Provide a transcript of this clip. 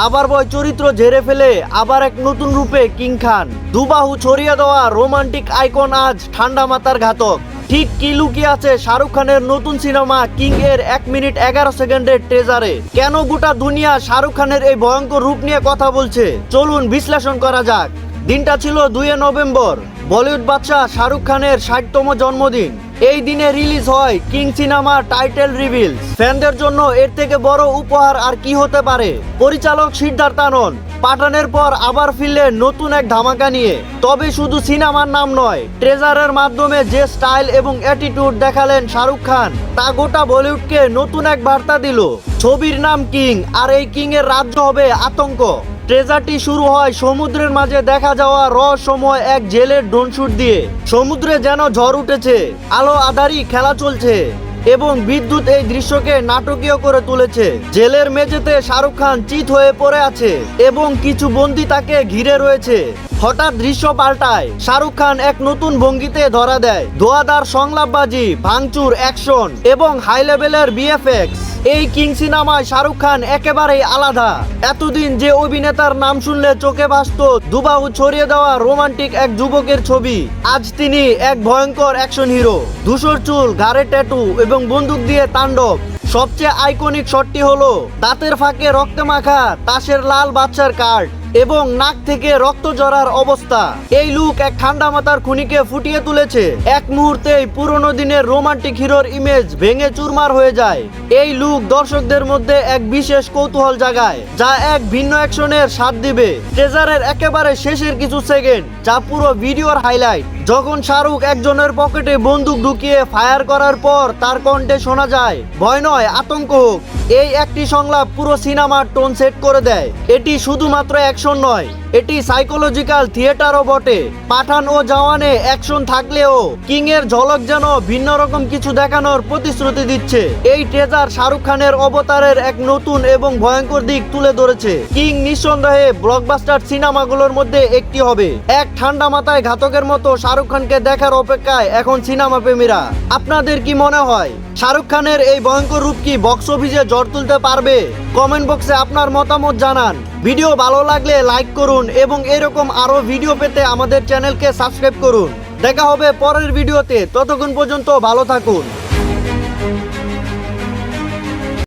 লাভার বয় চরিত্র ঝেড়ে ফেলে আবার এক নতুন রূপে কিং খান। দুবাহু ছড়িয়ে দেওয়া রোমান্টিক আইকন আজ ঠান্ডা মাথার ঘাতক। ঠিক কি লুকিয়ে আছে শাহরুখ খানের নতুন সিনেমা কিং এর এক মিনিট এগারো সেকেন্ডের ট্রেজারে? কেন গোটা দুনিয়া শাহরুখ খানের এই ভয়ঙ্কর রূপ নিয়ে কথা বলছে? চলুন বিশ্লেষণ করা যাক। দিনটা ছিল দুইয়ে নভেম্বর। বলিউড বাদশাহ শাহরুখ খানের ষাটতম জন্মদিন। এই দিনে রিলিজ হয় কিং সিনেমা টাইটেল রিভিল। ফ্যানদের জন্য এর থেকে বড় উপহার আর কি হতে পারে? পরিচালক সিদ্ধার্থ আনন্দ, পাঠানের পর আবার ফিরলেন নতুন এক ধামাকা নিয়ে। তবে শুধু সিনেমার নাম নয়, ট্রেজারের মাধ্যমে যে স্টাইল এবং অ্যাটিটিউড দেখালেন শাহরুখ খান, তা গোটা বলিউডকে নতুন এক বার্তা দিল। ছবির নাম কিং, আর এই কিং এর রাজ্য হবে আতঙ্ক। ট্রেজারটি শুরু হয় সমুদ্রের মাঝে দেখা যাওয়া রহস্যময় এক জেলের ড্রোন শুট দিয়ে। সমুদ্রে যেন ঝড় উঠেছে, আলো আধারি খেলা চলছে এবং বিদ্যুৎ এই দৃশ্যকে নাটকীয় করে তুলেছে। জেলের মেঝেতে শাহরুখ খান চিত হয়ে পড়ে আছে এবং কিছু বন্দী তাকে ঘিরে রয়েছে। হঠাৎ দৃশ্য পাল্টায়, শাহরুখ খান এক নতুন ভঙ্গিতে ধরা দেয়। ধোয়াদার সংলাপবাজি, ভাঙচুর, অ্যাকশন এবং হাই লেভেলের বিএফএক্স। এই কিং সিনেমায় শাহরুখ খান একেবারেই আলাদা। এতদিন যে অভিনেতার নাম শুনলে চোখে ভাসত, দুবাহু ছড়িয়ে দেওয়া রোমান্টিক এক যুবকের ছবি। আজ তিনি এক ভয়ঙ্কর অ্যাকশন হিরো। ধূসর চুল, ঘাড়ে ট্যাটু এবং বন্দুক দিয়ে তাণ্ডব। সবচেয়ে আইকনিক শটটি হলো, দাঁতের ফাঁকে রক্তে মাখা তাসের লাল বাচ্চার কার্ড। এবং নাক থেকে রক্ত জড়ার অবস্থা। এই লুক এক ঠান্ডা মাথার খুনিকে ফুটিয়ে তুলেছে। এক মুহূর্তেই পুরনো দিনের রোমান্টিক হিরোর ইমেজ ভেঙে চুরমার হয়ে যায়। এই লুক দর্শকদের মধ্যে এক বিশেষ কৌতূহল জাগায়, যা এক ভিন্ন অ্যাকশনের স্বাদ দিবে। ট্রেজারের একেবারে শেষের কিছু সেকেন্ড, যা পুরো ভিডিওর হাইলাইট যখন শাহরুখ একজনের পকেটে বন্দুক ঢুকিয়ে ফায়ার করার পর তার কণ্ঠে শোনা যায়, ভয় নয়, আতঙ্ক হোক। এই একটি সংলাপ পুরো সিনেমার টোন সেট করে দেয়। এটি শুধুমাত্র অ্যাকশন নয়। এটি সাইকোলজিক্যাল থিয়েটারও বটে। পাঠান ও জওয়ানে অ্যাকশন থাকলেও কিং এর ঝলক যেন ভিন্ন রকম কিছু দেখানোর প্রতিশ্রুতি দিচ্ছে। এই ট্রেজার শাহরুখ খানের অবতারের এক নতুন এবং ভয়ঙ্কর দিক তুলে ধরেছে। কিং নিঃসন্দেহে ব্লকবাস্টার সিনেমাগুলোর মধ্যে একটি হবে। এক ঠান্ডা মাথায় ঘাতকের মতো শাহরুখ খানকে দেখার অপেক্ষায় এখন সিনেমা প্রেমীরা আপনাদের কি মনে হয়? শাহরুখ খানের এই ভয়ঙ্কর রূপ কি বক্স অফিসে জ্বর তুলতে পারবে? কমেন্ট বক্সে আপনার মতামত জানান। ভিডিও ভালো লাগলে লাইক করুন এবং এরকম আরও ভিডিও পেতে আমাদের চ্যানেলকে সাবস্ক্রাইব করুন। দেখা হবে পরের ভিডিওতে ততক্ষণ পর্যন্ত ভালো থাকুন।